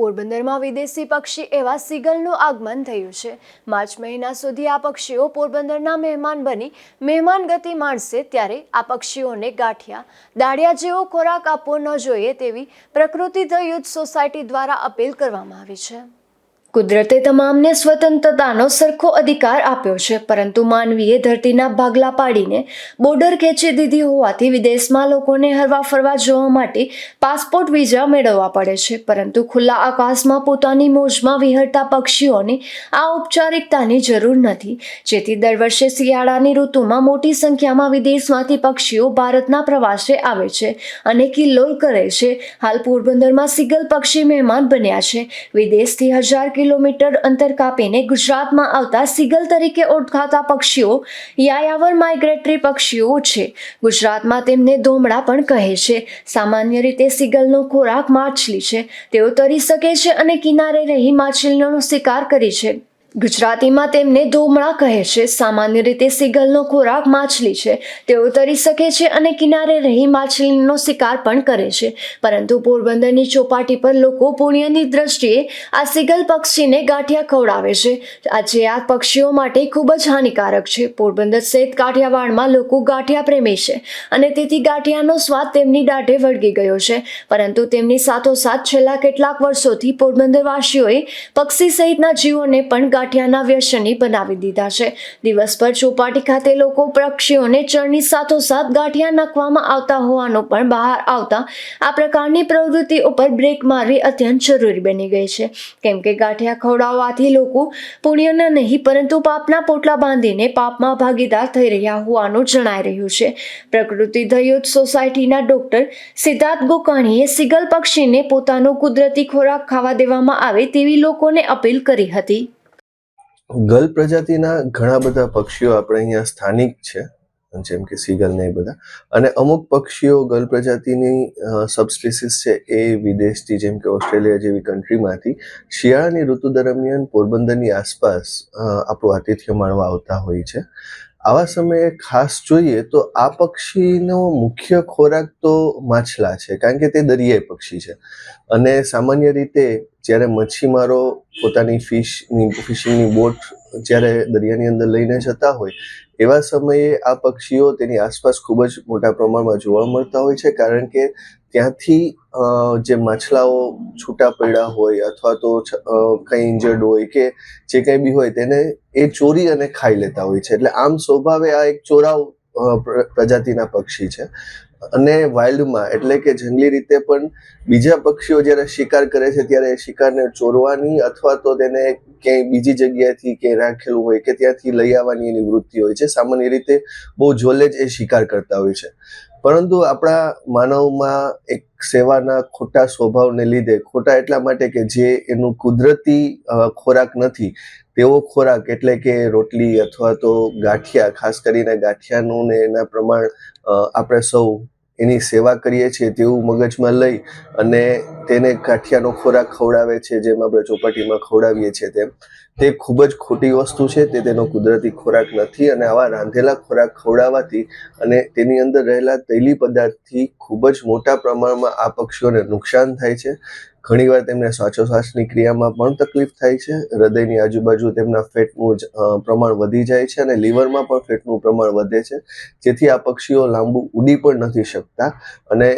પોરબંદરમાં વિદેશી પક્ષી એવા સિગલનું આગમન થયું છે. માર્ચ મહિના સુધી આ પક્ષીઓ પોરબંદરના મહેમાન બની મહેમાન ગતિ માણશે ત્યારે આ પક્ષીઓને ગાંઠિયા, દાળિયા જેવો ખોરાક આપવો ન જોઈએ તેવી પ્રકૃતિ ધ યુથ સોસાયટી દ્વારા અપીલ કરવામાં આવી છે. કુદરતે તમામને સ્વતંત્રતાનો સરખો અધિકાર આપ્યો છે, પરંતુ માનવીએ ધરતીના ભાગલા પાડીને બોર્ડર ખેંચી દીધી હોવાથી વિદેશમાં લોકોને હરવા ફરવા જવા માટે પાસપોર્ટ વિઝા મેળવવા પડે છે, પરંતુ ખુલ્લા આકાશમાં પોતાની મોજમાં વિહરતા પક્ષીઓને આ ઔપચારિકતાની જરૂર નથી. જેથી દર વર્ષે શિયાળાની ઋતુમાં મોટી સંખ્યામાં વિદેશમાંથી પક્ષીઓ ભારતના પ્રવાસે આવે છે અને કિલ્લોલ કરે છે. હાલ પોરબંદરમાં સિગલ પક્ષી મહેમાન બન્યા છે. વિદેશથી હજાર કિલોમીટર અંતર કાપીને ગુજરાતમાં આવતા સિગલ તરીકે ઓળખાતા પક્ષીઓ યાયાવર માઇગ્રેટરી પક્ષીઓ છે. ગુજરાતમાં તેમને ધોમડા પણ કહે છે. સામાન્ય રીતે સિગલનો ખોરાક માછલી છે. તેઓ તરી શકે છે અને કિનારે રહી માછલીનો શિકાર કરી છે. ગુજરાતીમાં તેમને ધોમળા કહે છે. સામાન્ય રીતે સિગલનો ખોરાક માછલી છે. તેઓ તરી શકે છે અને કિનારે રહી માછલીનો શિકાર પણ કરે છે. પરંતુ પોરબંદરની ચોપાટી પર લોકો પુણ્યની દ્રષ્ટિએ આ સિગલ પક્ષીને ગાંઠિયા ખવડાવે છે. આજે આ પક્ષીઓ માટે ખૂબ જ હાનિકારક છે. પોરબંદર સહિત કાઠિયાવાડમાં લોકો ગાંઠિયા પ્રેમી છે અને તેથી ગાંઠિયાનો સ્વાદ તેમની દાઢે વળગી ગયો છે. પરંતુ તેમની સાથોસાથ છેલ્લા કેટલાક વર્ષોથી પોરબંદરવાસીઓએ પક્ષી સહિતના જીવોને પણ ગાંઠિયાના વ્યસની બનાવી દીધા છે. દિવસભર ચોપાટી ખાતે લોકો પક્ષીઓને ચરની સાથોસાથ ગાંઠિયા નાખવામાં આવતા હોવાનું પણ બહાર આવતા આ પ્રકારની પ્રવૃત્તિ ઉપર બ્રેક મારવી અત્યંત જરૂરી બની ગઈ છે. કેમ કે ગાંઠિયા ખવડાવવાથી લોકો પુણ્યના નહીં, પરંતુ પાપના પોટલા બાંધીને પાપમાં ભાગીદાર થઈ રહ્યા હોવાનું જણાઈ રહ્યું છે. પ્રકૃતિ દયુત સોસાયટીના ડોક્ટર સિદ્ધાર્થ ગોકાણીએ સિગલ પક્ષીને પોતાનો કુદરતી ખોરાક ખાવા દેવામાં આવે તેવી લોકોને અપીલ કરી હતી. ગલ પ્રજાતિના ઘણા બધા પક્ષીઓ આપણે અહીંયા સ્થાનિક છે, જેમ કે સીગલ ને એ બધા. અને અમુક પક્ષીઓ ગલ પ્રજાતિની સબસ્પીસીસ છે એ વિદેશથી, જેમ કે ઓસ્ટ્રેલિયા જેવી કન્ટ્રીમાંથી શિયાળાની ઋતુ દરમિયાન પોરબંદરની આસપાસ આપણું આતિથ્ય માણવા આવતા હોય છે. આવા સમયે ખાસ જોઈએ તો આ પક્ષીનો મુખ્ય ખોરાક તો માછલા છે, કારણ કે તે દરિયાઈ પક્ષી છે. અને સામાન્ય રીતે જ્યારે મચ્છીમારો પોતાની ફિશની ફિશિંગની બોટ જ્યારે દરિયાની અંદર લઈને જતા હોય, એવા સમયે આ પક્ષીઓ તેની આસપાસ ખૂબ જ મોટા પ્રમાણમાં જોવા મળતા હોય છે. કારણ કે ત્યાંથી જે માછલાઓ છૂટા પડ્યા હોય અથવા તો કંઈ ઇન્જર્ડ હોય કે જે કંઈ બી હોય તેને એ ચોરી અને ખાઈ લેતા હોય છે. એટલે આમ સ્વભાવે આ એક ચોરાવ પ્રજાતિના પક્ષી છે. અને વાઇલ્ડમાં એટલે કે જંગલી રીતે પણ બીજા પક્ષીઓ જ્યારે શિકાર કરે છે, ત્યારે એ શિકારને ચોરવાની અથવા તો તેને ક્યાંય બીજી જગ્યાએથી ક્યાંય રાખેલું હોય કે ત્યાંથી લઈ આવવાની એની વૃત્તિ હોય છે. સામાન્ય રીતે બહુ જોલે જ એ શિકાર કરતા હોય છે. પરંતુ આપણા માનવમાં એક સેવાના ખોટા સ્વભાવને લીધે, ખોટા એટલા માટે કે જે એનું કુદરતી ખોરાક નથી, તેવો ખોરાક એટલે કે રોટલી અથવા તો ગાંઠિયા, ખાસ કરીને ગાંઠિયાનું ને એના પ્રમાણ આપણે સૌ એની સેવા કરીએ છીએ તેવું મગજમાં લઈ અને તેને કાઠિયાનો ખોરાક ખવડાવે છે, જેમ આપણે ચોપાટીમાં ખવડાવીએ છીએ તેમ. તે ખૂબ જ ખોટી વસ્તુ છે, તે તેનો કુદરતી ખોરાક નથી અને આવા રાંધેલા ખોરાક ખવડાવવાથી અને તેની અંદર રહેલા તૈલી પદાર્થથી ખૂબ જ મોટા પ્રમાણમાં આ પક્ષીઓને નુકસાન થાય છે. ઘણીવાર તેમને શ્વાસોશ્વાસની ક્રિયામાં પણ તકલીફ થાય છે. હૃદયની આજુબાજુ તેમના ફેટનું જ, પ્રમાણ વધી જાય છે અને લીવરમાં પણ ફેટનું પ્રમાણ વધે છે. જેથી આ પક્ષીઓ લાંબુ ઉડી પણ નથી શકતા અને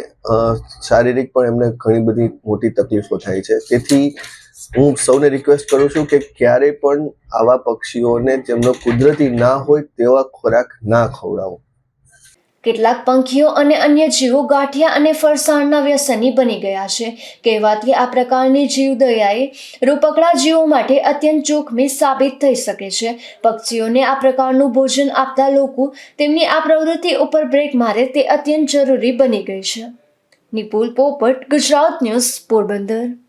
શારીરિક પણ એમને ઘણી બધી મોટી તકલીફો થાય છે. તેથી હું સૌને રિક્વેસ્ટ કરું છું કે ક્યારેય પણ આવા પક્ષીઓને તેમનો કુદરતી ના હોય તેવા ખોરાક ના ખવડાવો. કેટલાક પંખીઓ અને અન્ય જીવો ગાંઠિયા અને ફરસાણના વ્યસની બની ગયા છે. કહેવાતી આ પ્રકારની જીવદયાએ રૂપકડા જીવો માટે અત્યંત જોખમી સાબિત થઈ શકે છે. પક્ષીઓને આ પ્રકારનું ભોજન આપતા લોકો તેમની આ પ્રવૃત્તિ ઉપર બ્રેક મારે તે અત્યંત જરૂરી બની ગઈ છે. નિપુલ પોપટ, ગુજરાત ન્યૂઝ, પોરબંદર.